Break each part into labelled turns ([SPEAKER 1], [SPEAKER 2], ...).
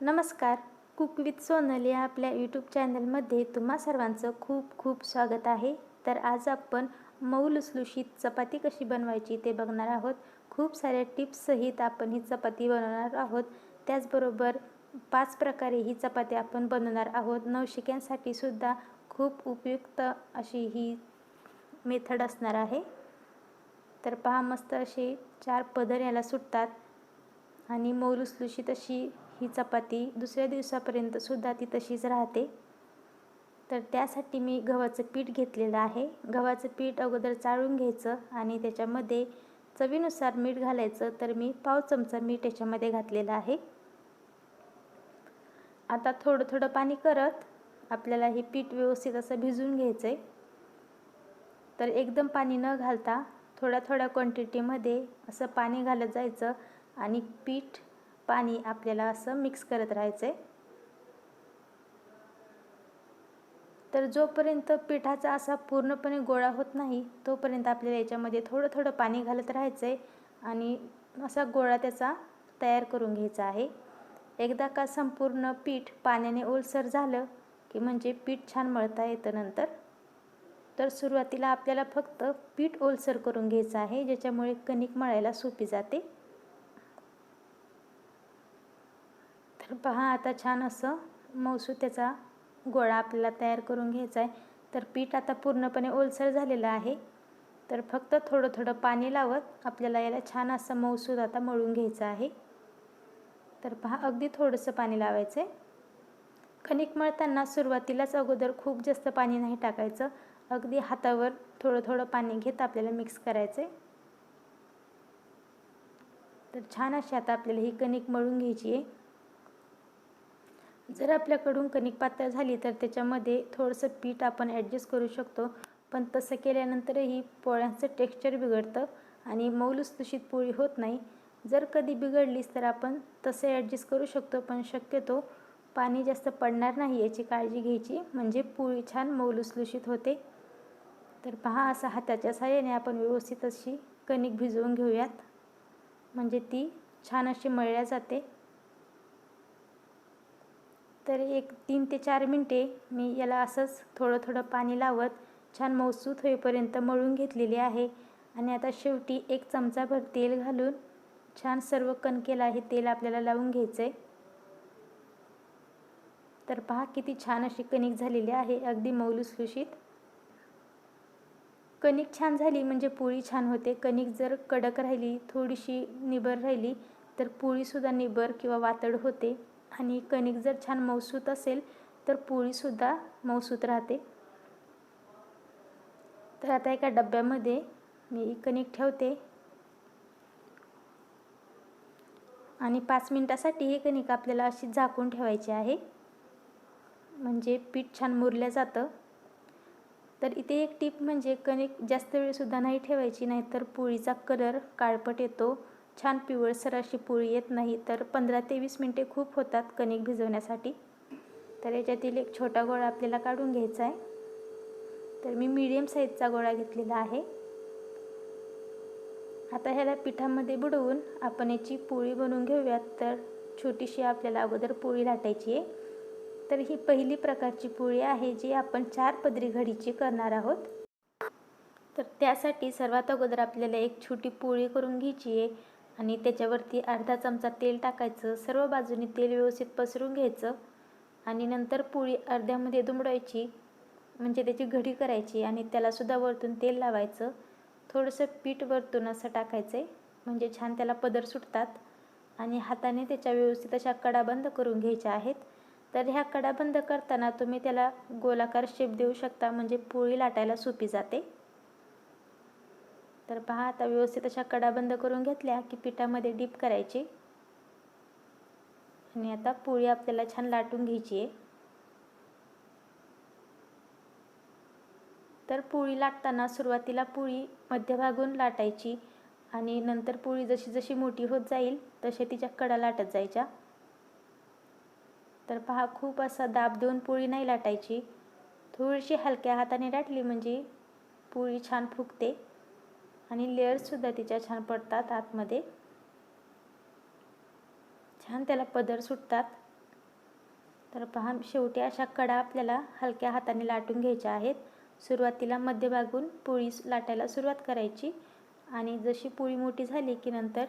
[SPEAKER 1] नमस्कार. Cook with Sonal या आपल्या यूट्यूब चॅनलमध्ये तुम्हा सर्वांचं खूप खूप स्वागत आहे. तर आज आपण मऊ लुसलुशीत चपाती कशी बनवायची ते बघणार आहोत. खूप साऱ्या टिप्ससहित आपण ही चपाती बनवणार आहोत. त्याचबरोबर पाच प्रकारे ही चपाती आपण बनवणार आहोत. नवशिक्यांसाठी सुद्धा खूप उपयुक्त अशी ही मेथड असणार आहे. तर पहा मस्त असे चार पदर याला सुटतात. आणि मऊ लुसलुशीत अशी ही चपाती दुसऱ्या दिवसापर्यंत सुद्धा ती तशीच राहते. तर त्यासाठी मी गव्हाचं पीठ घेतलेलं आहे. गव्हाचं पीठ अगोदर चाळून घ्यायचं आणि त्याच्यामध्ये चवीनुसार मीठ घालायचं. तर मी पाव चमचा मीठ याच्यामध्ये घातलेलं आहे. आता थोडं थोडं पाणी करत आपल्याला हे पीठ व्यवस्थित असं भिजून घ्यायचं आहे तर एकदम पाणी न घालता थोड्या थोड्या क्वांटिटीमध्ये असं पाणी घालत जायचं आणि पीठ पाणी आपल्याला असं मिक्स करत राहायचं आहे तर जोपर्यंत पिठाचा असा पूर्णपणे गोळा होत नाही तोपर्यंत आपल्याला याच्यामध्ये थोडं थोडं पाणी घालत राहायचं आहे आणि असा गोळा त्याचा तयार करून घ्यायचा आहे. एकदा का संपूर्ण पीठ पाण्याने ओलसर झालं की म्हणजे पीठ छान मळता येतं नंतर तर सुरुवातीला आपल्याला फक्त पीठ ओलसर करून घ्यायचं आहे ज्याच्यामुळे कणिक मळायला सोपी जाते. तर पहा आता छान असं मौसू त्याचा गोळा आपल्याला तयार करून घ्यायचा आहे. तर पीठ आता पूर्णपणे ओलसर झालेलं आहे. तर फक्त थोडं थोडं पाणी लावत आपल्याला याला छान असं मौसूद आता मळून घ्यायचं आहे. तर पहा अगदी थोडंसं पाणी लावायचं आहे. कणिक मळताना सुरुवातीलाच अगोदर खूप जास्त पाणी नाही टाकायचं. अगदी हातावर थोडं थोडं पाणी घेत आपल्याला मिक्स करायचं आहे. तर छान अशी आता आपल्याला ही कणिक मळून घ्यायची आहे. जर आपल्याकडून कणिक पातळ झाली तर त्याच्यामध्ये थोडंसं पीठ आपण ॲडजस्ट करू शकतो. पण तसं केल्यानंतरही पोळ्यांचं टेक्स्चर बिघडतं आणि मौलुसलुशीत पोळी होत नाही. जर कधी बिघडलीच तर आपण तसं ॲडजस्ट करू शकतो पण शक्यतो पाणी जास्त पडणार नाही याची काळजी घ्यायची. म्हणजे पोळी छान मौलुसलुशीत होते. तर पहा असं हाताच्या साह्याने आपण व्यवस्थित अशी कणिक भिजवून घेऊयात. म्हणजे ती छान अशी मळल्या जाते. तर एक तीन ते चार मिनटे मी याला असंच थोडं थोडं पाणी लावत छान मौसूत होईपर्यंत मळून घेतलेली आहे. आणि आता शेवटी एक चमचाभर तेल घालून छान सर्व कणकेला हे तेल आपल्याला लावून घ्यायचं आहे तर पहा किती छान अशी कणिक झालेली आहे अगदी मौलुसलुशीत कणिक छान झाली म्हणजे पोळी छान होते. कणिक जर कडक राहिली थोडीशी निबर राहिली तर पोळीसुद्धा निबर किंवा वातड होते. आणि कणिक जर छान मौसूत असेल तर पोळीसुद्धा मौसूत राहते. तर आता एका डब्यामध्ये मी कणिक ठेवते. आणि पाच मिनटासाठी हे कणिक आपल्याला अशी झाकून ठेवायची आहे. म्हणजे पीठ छान मुरलं जातं. तर इथे एक टीप म्हणजे कणिक जास्त वेळसुद्धा नाही ठेवायची नाही तर पोळीचा कलर काळपट येतो. छान पिवळसर अशी पोळी येत नाही तर पंधरा ते वीस मिनटे खूप होतात कणिक भिजवण्यासाठी. तर याच्यातील एक छोटा गोळा आपल्याला काढून घ्यायचा आहे. तर मी मीडियम साईजचा गोळा घेतलेला आहे. आता ह्याला पिठामध्ये बुडवून आपण याची पोळी बनवून घेऊयात. तर छोटीशी आपल्याला अगोदर पोळी लाटायची आहे. तर ही पहिली प्रकारची पोळी आहे जी आपण चार पदरी घडीची करणार आहोत. तर त्यासाठी सर्वात अगोदर आपल्याला एक छोटी पोळी करून घ्यायची आहे. आणि त्याच्यावरती अर्धा चमचा तेल टाकायचं सर्व बाजूनी तेल व्यवस्थित पसरून घ्यायचं आणि नंतर पोळी अर्ध्यामध्ये दुमडायची म्हणजे त्याची घडी करायची आणि त्यालासुद्धा वरतून तेल लावायचं. थोडंसं पीठ वरतून असं टाकायचं आहे म्हणजे छान त्याला पदर सुटतात. आणि हाताने त्याच्या व्यवस्थित अशा कडा बंद करून घ्यायच्या आहेत. तर ह्या कडा बंद करताना तुम्ही त्याला गोलाकार शेप देऊ शकता म्हणजे पोळी लाटायला सोपी जाते. तर पहा आता व्यवस्थित अशा कडा बंद करून घेतल्या की पिठामध्ये डीप करायची. आणि आता पोळी आपल्याला छान लाटून घ्यायची आहे. तर पोळी लाटताना सुरुवातीला पोळी मध्यभागून लाटायची आणि नंतर पोळी जशी जशी मोठी होत जाईल तसे तिच्या कडा लाटत जायच्या. तर पहा खूप असा दाब देऊन पोळी नाही लाटायची. थोडीशी हलक्या हाताने लाटली म्हणजे पोळी छान फुगते. आणि लेअर्ससुद्धा तिच्या छान पडतात आतमध्ये. छान त्याला पदर सुटतात. तर पहा शेवटी अशा कडा आपल्याला हलक्या हाताने लाटून घ्यायच्या आहेत. सुरुवातीला मध्यभागून पोळी लाटायला सुरुवात करायची. आणि जशी पोळी मोठी झाली की नंतर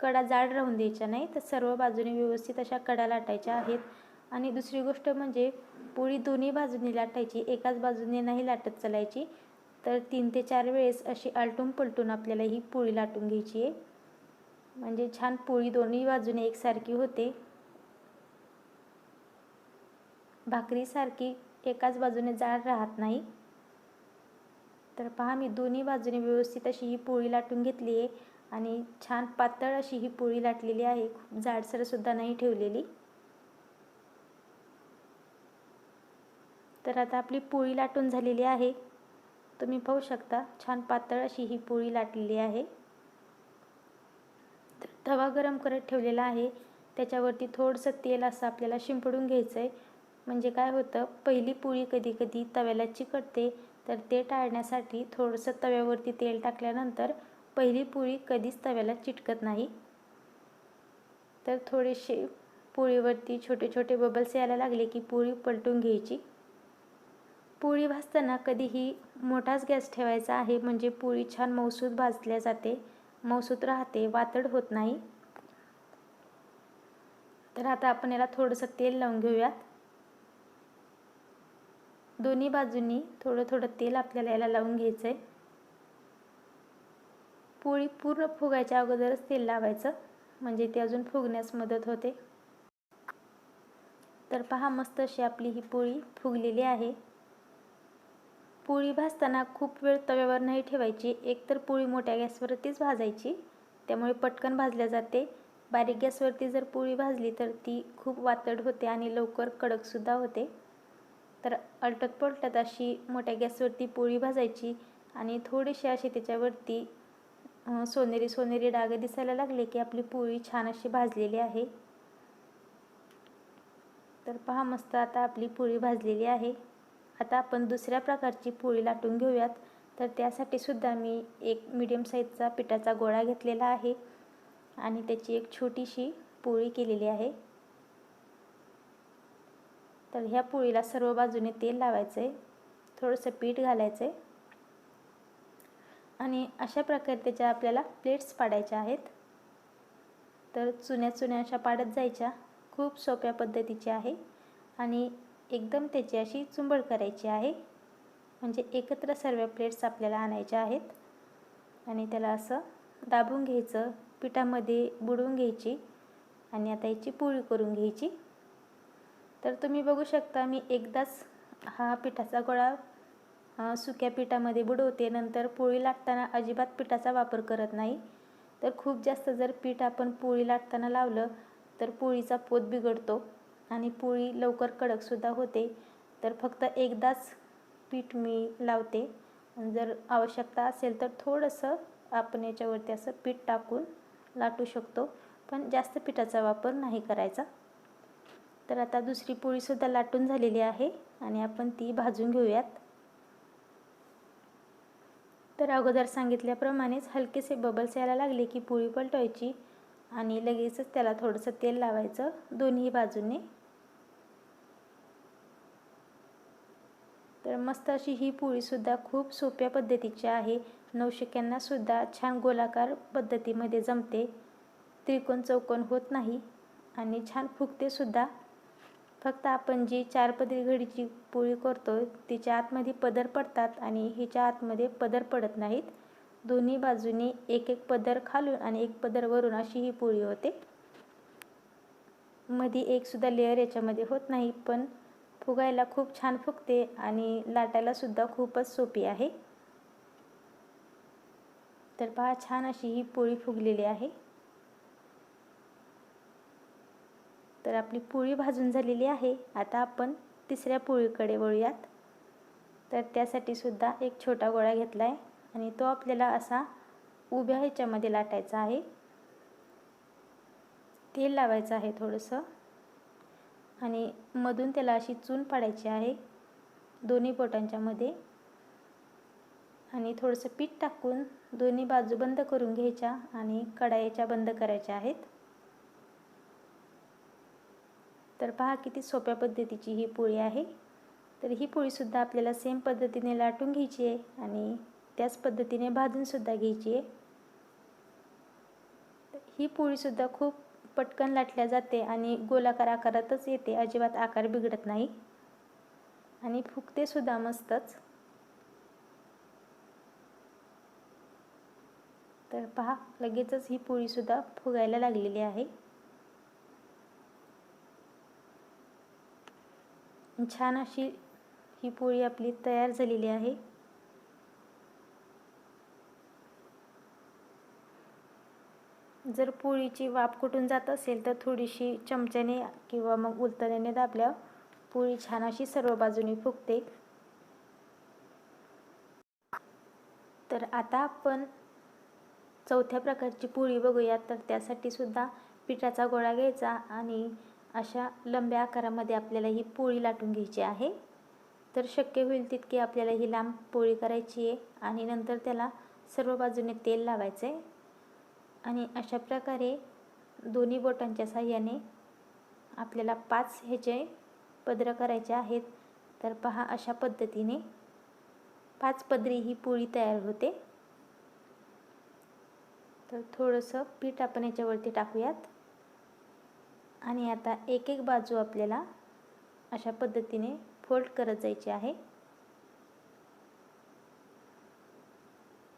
[SPEAKER 1] कडा जाड राहून द्यायच्या नाही तर सर्व बाजूने व्यवस्थित अशा कडा लाटायच्या आहेत. आणि दुसरी गोष्ट म्हणजे पोळी दोन्ही बाजूने लाटायची एकाच बाजूने नाही लाटत चालायची. तर तीन ते चार वेळेस अशी आलटून पलटून आपल्याला ही पोळी लाटून घ्यायची आहे. म्हणजे छान पोळी दोन्ही बाजूने एकसारखी होते. भाकरीसारखी एकाच बाजूने जाड राहत नाही. तर पहा मी दोन्ही बाजूने व्यवस्थित अशी ही पोळी लाटून घेतली आहे आणि छान पातळ अशी ही पोळी लाटलेली आहे. खूप जाडसरसुद्धा नाही ठेवलेली. तर आता आपली पोळी लाटून झालेली आहे. तुम्ही पाहू शकता छान पातळ अशी ही पोळी लाटलेली आहे. तर तवा गरम करत ठेवलेला आहे. त्याच्यावरती थोडंसं तेल असं आपल्याला शिंपडून घ्यायचं आहे म्हणजे काय होतं पहिली पोळी कधी कधी तव्याला चिकटते तर ते टाळण्यासाठी थोडंसं तव्यावरती तेल टाकल्यानंतर पहिली पोळी कधीच तव्याला चिटकत नाही. तर थोडेसे पोळीवरती छोटे छोटे बबल्स यायला लागले की पोळी पलटून घ्यायची. पोळी भाजताना कधीही मोठाच गॅस ठेवायचा आहे म्हणजे पोळी छान मौसूद भाजल्या जाते. मौसूद राहते वातड होत नाही. तर आता आपण याला थोडंसं तेल लावून घेऊयात. दोन्ही बाजूंनी थोडं थोडं तेल आपल्याला याला लावून घ्यायचं आहे पोळी पूर्ण फुगायच्या अगोदरच तेल लावायचं म्हणजे ते अजून फुगण्यास मदत होते. तर पहा मस्त अशी आपली ही पोळी फुगलेली आहे. पोळी भाजताना खूप वेळ तव्यावर नाही ठेवायची. एकतर पोळी मोठ्या गॅसवरतीच भाजायची. त्यामुळे पटकन भाजल्या जाते. बारीक गॅसवरती जर पोळी भाजली तर ती खूप वातड होते आणि लवकर कडकसुद्धा होते. तर अलटत पलटत अशी मोठ्या गॅसवरती पोळी भाजायची आणि थोडीशी अशी त्याच्यावरती सोनेरी सोनेरी डाग दिसायला लागले की आपली पोळी छान अशी भाजलेली आहे. तर पहा मस्त आता आपली पोळी भाजलेली आहे. आता आपण दुसऱ्या प्रकारची पोळी लाटून घेऊयात. तर त्यासाठी सुद्धा मी एक मीडियम साईजचा पिठाचा गोळा घेतलेला आहे. आणि त्याची एक छोटीशी पोळी केलेली आहे. तर ह्या पोळीला सर्व बाजूने तेल लावायचं आहे थोडंसं पीठ घालायचं आहे आणि अशा प्रकारे त्याच्या आपल्याला प्लेट्स पाडायच्या आहेत. तर चुन्या चुन्या अशा पाडत जायच्या. खूप सोप्या पद्धतीची आहे. आणि एकदम त्याची अशी चुंबळ करायची आहे. म्हणजे एकत्र सर्व प्लेट्स आपल्याला आणायच्या आहेत. आणि त्याला असं दाबून घ्यायचं पिठामध्ये बुडवून घ्यायची आणि आता याची पोळी करून घ्यायची. तर तुम्ही बघू शकता मी एकदाच हा पिठाचा गोळा सुक्या पिठामध्ये बुडवते. नंतर पोळी लाटताना अजिबात पिठाचा वापर करत नाही. तर खूप जास्त जर पीठ आपण पोळी लाटताना लावलं तर पोळीचा पोत बिघडतो. आणि पोळी लवकर कडकसुद्धा होते. तर फक्त एकदाच पीठ मी लावते. जर आवश्यकता असेल तर थोडंसं आपण याच्यावरती असं पीठ टाकून लाटू शकतो. पण जास्त पिठाचा वापर नाही करायचा. तर आता दुसरी पोळीसुद्धा लाटून झालेली आहे आणि आपण ती भाजून घेऊयात. तर अगोदर सांगितल्याप्रमाणेच हलकेसे बबल्स यायला लागले की पोळी पलटवायची. आणि लगेचच त्याला थोडंसं तेल लावायचं दोन्ही बाजूने. तर मस्त अशी ही पोळीसुद्धा खूप सोप्या पद्धतीची आहे. नवशिक्यांनासुद्धा छान गोलाकार पद्धतीमध्ये जमते. त्रिकोण चौकोन होत नाही आणि छान फुगतेसुद्धा फक्त आपण जी चार पदरी घडीची पोळी करतो तिच्या आतमध्ये पदर पडतात आणि हिच्या आतमध्ये पदर पडत नाहीत. दोन्ही बाजूनी एक एक पदर खालून आणि एक पदर वरून अशी ही पोळी होते. मध्ये एकसुद्धा लेअर याच्यामध्ये होत नाही पण फुगायला खूप छान फुगते आणि लाटायलासुद्धा खूपच सोपी आहे. तर पहा छान अशी ही पोळी फुगलेली आहे. तर आपली पोळी भाजून झालेली आहे. आता आपण तिसऱ्या पोळीकडे वळूयात. तर त्यासाठी सुद्धा एक छोटा गोळा घेतला आहे आणि तो आपल्याला असा उभ्या ह्याच्यामध्ये लाटायचा आहे. तेल लावायचं आहे थोडंसं. आणि मधून त्याला अशी चून पाडायची आहे दोन्ही बोटांच्या मध्ये. आणि थोडंसं पीठ टाकून दोन्ही बाजू बंद करून घ्यायच्या आणि कढाईच्या बंद करायच्या आहेत. तर पहा किती सोप्या पद्धतीची ही पोळी आहे. तर ही पोळीसुद्धा आपल्याला सेम पद्धतीने लाटून घ्यायची आहे आणि त्याच पद्धतीने भाजूनसुद्धा घ्यायची आहे. ही पोळीसुद्धा खूप पटकन लाटल्या जाते आणि गोलाकार आकारातच येते. अजिबात आकार बिघडत नाही. आणि फुगतेसुद्धा मस्तच. तर पहा लगेचच ही पोळीसुद्धा फुगायला लागलेली आहे. छान अशी ही पोळी आपली तयार झालेली आहे. जर पोळीची वाफ कुठून जात असेल तर थोडीशी चमच्याने किंवा मग उलतण्याने दाबल्या पोळी छान अशी सर्व बाजूनी फुगते. तर आता आपण चौथ्या प्रकारची पोळी बघूया. तर त्यासाठी सुद्धा पिठाचा गोळा घ्यायचा आणि अशा लंब्या आकारामध्ये आपल्याला ही पोळी लाटून घ्यायची आहे. तर शक्य होईल तितकी आपल्याला ही लांब पोळी करायची आहे आणि नंतर त्याला सर्व बाजूने तेल लावायचं आहे आणि अशा प्रकारे दोन्ही बोटांच्या साह्याने आपल्याला पाच ह्याचे पदरं करायचे आहेत. तर पहा अशा पद्धतीने पाच पदरी ही पोळी तयार होते. तर थोडंसं पीठ आपण याच्यावरती टाकूयात. आणि आता एक एक बाजू आपल्याला अशा पद्धतीने फोल्ड करत जायची आहे.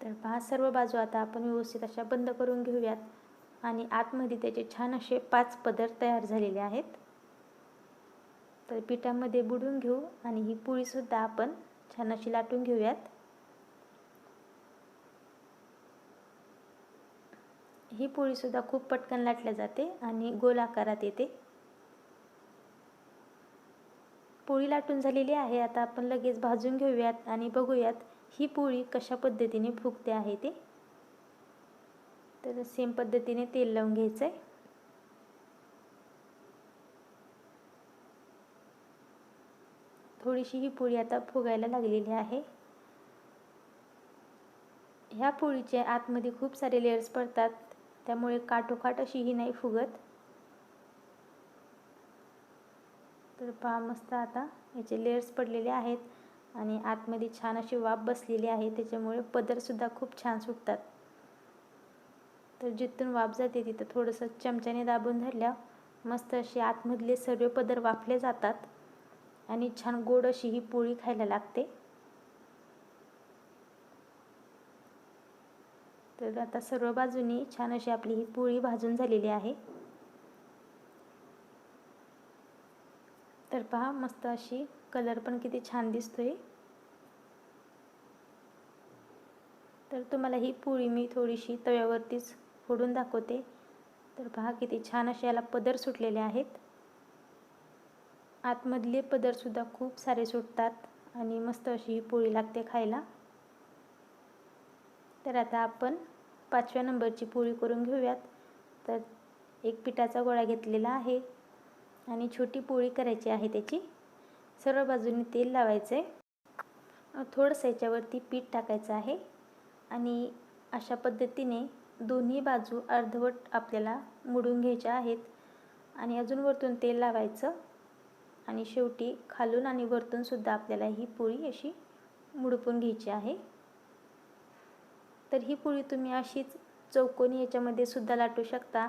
[SPEAKER 1] तर पहा सर्व बाजू आता आपण व्यवस्थित अशा बंद करून घेऊयात. आणि आतमध्ये त्याचे छान असे पाच पदर तयार झालेले आहेत. तर पिठामध्ये बुडून घेऊ आणि ही पोळीसुद्धा आपण छान अशी लाटून घेऊयात. ही पोळीसुद्धा खूप पटकन लाटल्या जाते आणि गोल आकारात येते. पोळी लाटून झालेली आहे. आता आपण लगेच भाजून घेऊयात आणि बघूयात ही पोळी कशा पद्धतीने फुगते आहे ते? तर सेम पद्धतीने तेल लावून घ्यायचं आहे थोडीशी ही पोळी आता फुगायला लागलेली आहे. ह्या पोळीचे आतमध्ये खूप सारे लेयर्स पडतात. त्यामुळे काठोकाठ अशी ही नाही फुगत. तर पहा मस्त आता याचे लेयर्स पडलेले आहेत. आणि आतमध्ये छान अशी वाफ बसलेली आहे त्याच्यामुळे पदरसुद्धा खूप छान सुटतात. तर जिथून वाफ जाते तिथं थोडंसं चमच्याने दाबून धरल्या मस्त असे आतमधले सर्व पदर वाफले जातात आणि छान गोड अशी ही पोळी खायला लागते. तर आता सर्व बाजूनी छान अशी आपली ही पोळी भाजून झालेली आहे. तर पहा मस्त अशी कलर पण किती छान दिसतोय. तर तुम्हाला ही पोळी मी थोडीशी तव्यावरतीच फोडून दाखवते. तर पहा किती छान असे याला पदर सुटलेले आहेत. आतमधले पदरसुद्धा खूप सारे सुटतात आणि मस्त अशी ही पोळी लागते खायला. तर आता आपण पाचव्या नंबरची पोळी करून घेऊयात. तर एक पिठाचा गोळा घेतलेला आहे आणि छोटी पोळी करायची आहे त्याची. सर्व बाजूने तेल लावायचं आहे थोडंसं याच्यावरती पीठ टाकायचं आहे. आणि अशा पद्धतीने दोन्ही बाजू अर्धवट आपल्याला मुडून घ्यायच्या आहेत. आणि अजून वरतून तेल लावायचं. आणि शेवटी खालून आणि वरतूनसुद्धा आपल्याला ही पोळी अशी मुडपून घ्यायची आहे. तर ही पोळी तुम्ही अशीच चौकोनी याच्यामध्ये सुद्धा लाटू शकता.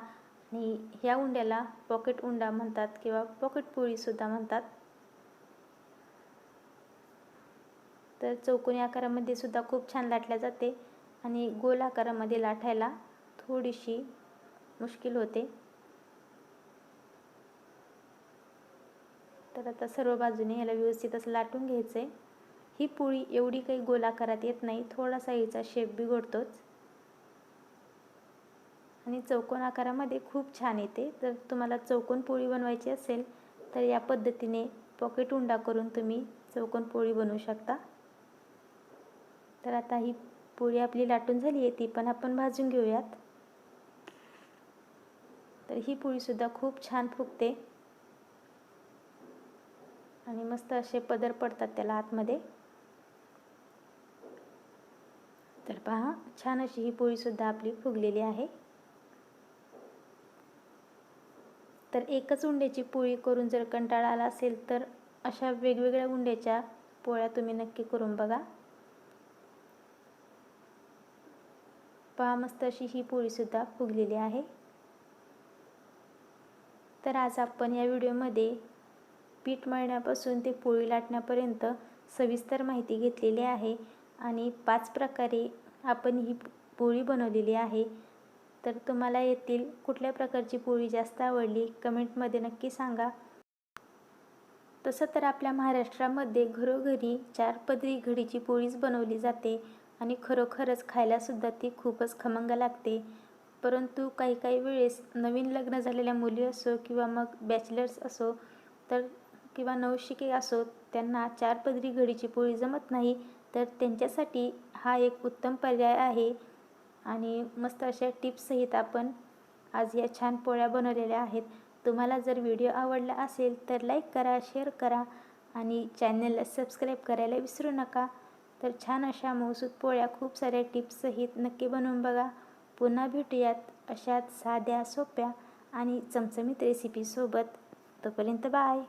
[SPEAKER 1] आणि ह्या उंड्याला पॉकेट उंडा म्हणतात किंवा पॉकेट पोळीसुद्धा म्हणतात. तर चौकोनी आकारामध्ये सुद्धा खूप छान लाटल्या जाते आणि गोल आकारामध्ये लाटायला थोडीशी मुश्किल होते. तर आता सर्व बाजूने ह्याला व्यवस्थित असं लाटून घ्यायचं आहे ही पोळी एवढी काही गोल आकारात येत नाही थोडासा हिचा शेप बिघडतोच. आणि चौकोन आकारामध्ये खूप छान येते. तर तुम्हाला चौकोन पोळी बनवायची असेल तर या पद्धतीने पॉकेट उंडा करून तुम्ही चौकोन पोळी बनवू शकता. तर आता ही पोळी आपली लाटून झाली आहे ती पण आपण भाजून घेऊयात. तर ही पोळीसुद्धा खूप छान फुगते. आणि मस्त असे पदर पडतात त्याला आतमध्ये. तर पहा छान अशी ही पोळीसुद्धा आपली फुगलेली आहे. तर एकच उंड्याची पोळी करून जर कंटाळा आला असेल तर अशा वेगवेगळ्या उंड्याच्या पोळ्या तुम्ही नक्की करून बघा. पहा मस्त अशी ही पोळीसुद्धा फुगलेली आहे. तर आज आपण या व्हिडिओमध्ये पीठ मळण्यापासून ते पोळी लाटण्यापर्यंत सविस्तर माहिती घेतलेली आहे आणि पाच प्रकारे आपण ही पोळी बनवलेली आहे. तर तुम्हाला येथील कुठल्या प्रकारची पोळी जास्त आवडली कमेंटमध्ये नक्की सांगा. तसं तर आपल्या महाराष्ट्रामध्ये घरोघरी चार पदरी घडीची पोळीच बनवली जाते. आणि खरोखरच खायलासुद्धा ती खूपच खमंग लागते. परंतु काही काही वेळेस नवीन लग्न झालेल्या मुली असो किंवा मग बॅचलर्स असो तर किंवा नवशिके असो त्यांना चार पदरी घडीची पोळी जमत नाही तर त्यांच्यासाठी हा एक उत्तम पर्याय आहे. आणि मस्त अशा टिप्ससहित आपण आज या छान पोळ्या बनवलेल्या आहेत. तुम्हाला जर व्हिडिओ आवडला असेल तर लाईक करा शेअर करा आणि चॅनलला सबस्क्राईब करायला विसरू नका. तर छान अशा मौसूद पोळ्या खूप साऱ्या टिप्ससहित नक्की बनवून बघा. पुन्हा भेटूयात अशाच साध्या सोप्या आणि चमचमीत रेसिपीसोबत तोपर्यंत बाय